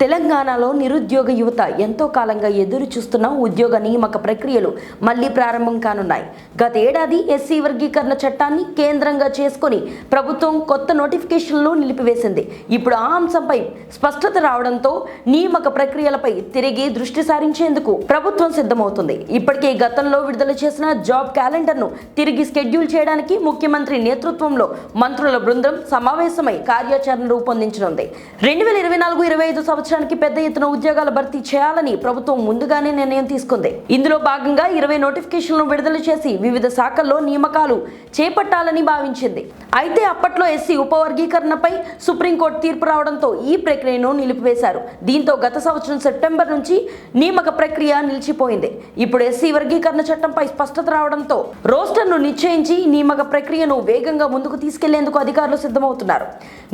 తెలంగాణలో నిరుద్యోగ యువత ఎంతో కాలంగా ఎదురు చూస్తున్న ఉద్యోగ నియామక ప్రక్రియలు మళ్ళీ ప్రారంభం కానున్నాయి. గత ఏడాది ఎస్సీ వర్గీకరణ చట్టాన్ని కేంద్రంగా చేసుకొని ప్రభుత్వం కొత్త నోటిఫికేషన్లు నిలిపివేసింది. ఇప్పుడు ఆ అంశంపై స్పష్టత రావడంతో నియామక ప్రక్రియలపై తిరిగి దృష్టి సారించేందుకు ప్రభుత్వం సిద్ధమవుతుంది. ఇప్పటికే గతంలో విడుదల చేసిన జాబ్ క్యాలెండర్ను తిరిగి స్కెడ్యూల్ చేయడానికి ముఖ్యమంత్రి నేతృత్వంలో మంత్రుల బృందం సమావేశమై కార్యాచరణ రూపొందించనుంది. రెండు వేల ఇరవై నాలుగు ఇరవై ఐదు సంవత్సరానికి పెద్ద ఎత్తున ఉద్యోగాల భర్తీ చేయాలని ప్రభుత్వం ముందుగానే నిర్ణయం తీసుకుంది. ఇందులో భాగంగా ఇరవై నోటిఫికేషన్లను విడుదల చేసి వివిధ శాఖల్లో నియామకాలు చేపట్టాలని భావించింది. అయితే అప్పట్లో ఎస్సీ ఉపవర్గీకరణపై సుప్రీంకోర్టు తీర్పు రావడంతో ఈ ప్రక్రియను నిలిపివేశారు. దీంతో గత సంవత్సరం సెప్టెంబర్ నుంచి నియామక ప్రక్రియ నిలిచిపోయింది. ఇప్పుడు ఎస్సీ వర్గీకరణ చట్టంపై స్పష్టత రావడంతో రోస్టర్ను నిశ్చయించి నియామక ప్రక్రియను వేగంగా ముందుకు తీసుకెళ్ళేందుకు అధికారులు సిద్ధమవుతున్నారు.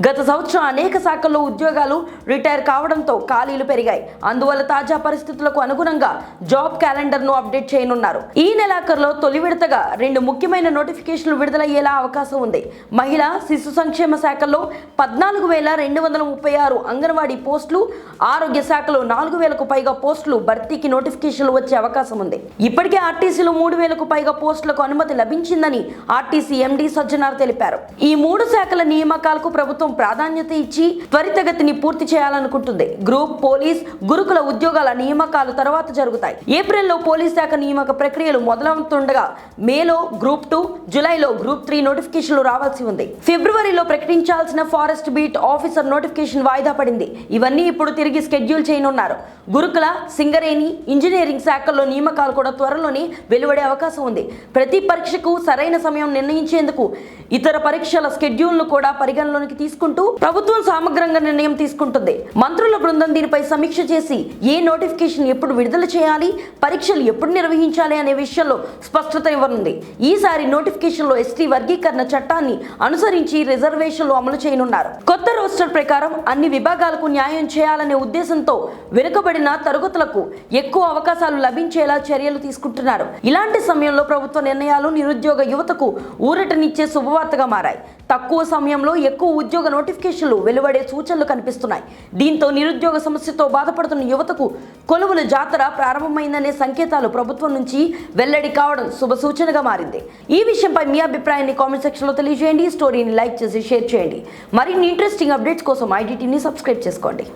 గత సంవత్సరం అనేక శాఖల్లో ఉద్యోగాలు రిటైర్ కావడం రావడంతో ఖాళీలు పెరిగాయి. అందువల్ల తాజా పరిస్థితులకు అనుగుణంగా జాబ్ క్యాలెండర్ను అప్డేట్ చేయనున్నారు. ఈ నెలాఖరులో తొలి విడతగా రెండు ముఖ్యమైన నోటిఫికేషన్లు విడుదలయ్యేలా అవకాశం ఉంది. మహిళా శిశు సంక్షేమ శాఖలో పద్నాలుగు వేల రెండు వందల ముప్పై ఆరు అంగన్వాడీ పోస్టులు ఆరోగ్య శాఖలో నాలుగు వేలకు పైగా పోస్టులు భర్తీకి నోటిఫికేషన్లు వచ్చే అవకాశం ఉంది. ఇప్పటికే ఆర్టీసీలో మూడు వేలకు పైగా పోస్టులకు అనుమతి లభించిందని ఆర్టీసీ ఎండీ సజ్జనార్ తెలిపారు. ఈ మూడు శాఖల నియామకాలకు ప్రభుత్వం ప్రాధాన్యత ఇచ్చి త్వరితగతిని పూర్తి చేయాలనుకుంటుంది. గ్రూప్ పోలీస్ గురుకుల ఉద్యోగాల నియామకాలు తర్వాత జరుగుతాయి. ఏప్రిల్లో పోలీస్ శాఖ నియామక ప్రక్రియలు మొదలవుతుండగా మేలో గ్రూప్ టూ జులైలో గ్రూప్ త్రీ నోటిఫికేషన్లు రావాల్సి ఉంది. ఫిబ్రవరిలో ప్రకటించాల్సిన ఫారెస్ట్ బీట్ ఆఫీసర్ నోటిఫికేషన్ వాయిదా పడింది. ఇవన్నీ ఇప్పుడు తిరిగి స్కెడ్యూల్ చేయనున్నారు. గురుకుల సింగరేణి ఇంజనీరింగ్ శాఖల్లో నియామకాలు కూడా త్వరలోనే వెలువడే అవకాశం ఉంది. ప్రతి పరీక్షకు సరైన సమయం నిర్ణయించేందుకు ఇతర పరీక్షల స్కెడ్యూల్ను కూడా పరిగణలోనికి తీసుకుంటూ ప్రభుత్వం సమగ్రంగా నిర్ణయం తీసుకుంటుంది. మంత్రుల బృందం దీనిపై సమీక్ష చేసి ఏ నోటిఫికేషన్ ఎప్పుడు విడుదల చేయాలి పరీక్షలు ఎప్పుడు నిర్వహించాలి అనే విషయంలో స్పష్టత ఇవ్వనుంది. ఈసారి నోటిఫికేషన్లో ఎస్టీ వర్గీకరణ చట్టాన్ని అనుసరించి రిజర్వేషన్లు అమలు చేయనున్నారు. కొత్త రోస్టర్ ప్రకారం అన్ని విభాగాలకు న్యాయం చేయాలనే ఉద్దేశంతో వెనుకబడిన తరగతులకు ఎక్కువ అవకాశాలు లభించేలా చర్యలు తీసుకుంటున్నారు. ఇలాంటి సమయంలో ప్రభుత్వ నిర్ణయాలు నిరుద్యోగ యువతకు ఊరటనిచ్చే శుభవార్తగా మారాయి. తక్కువ సమయంలో ఎక్కువ ఉద్యోగ నోటిఫికేషన్లు వెలువడే సూచనలు కనిపిస్తున్నాయి. దీంతో నిరుద్యోగ సమస్యతో బాధపడుతున్న యువతకు కొలువుల జాతర ప్రారంభమైందనే సంకేతాలు ప్రభుత్వం నుంచి వెల్లడి కావడం శుభ సూచనగా మారింది. ఈ విషయంపై మీ అభిప్రాయాన్ని కామెంట్ సెక్షన్లో తెలియజేయండి. స్టోరీని లైక్ చేసి షేర్ చేయండి. మరిన్ని ఇంట్రెస్టింగ్ అప్డేట్స్ కోసం ఐడిటీని సబ్స్క్రైబ్ చేసుకోండి.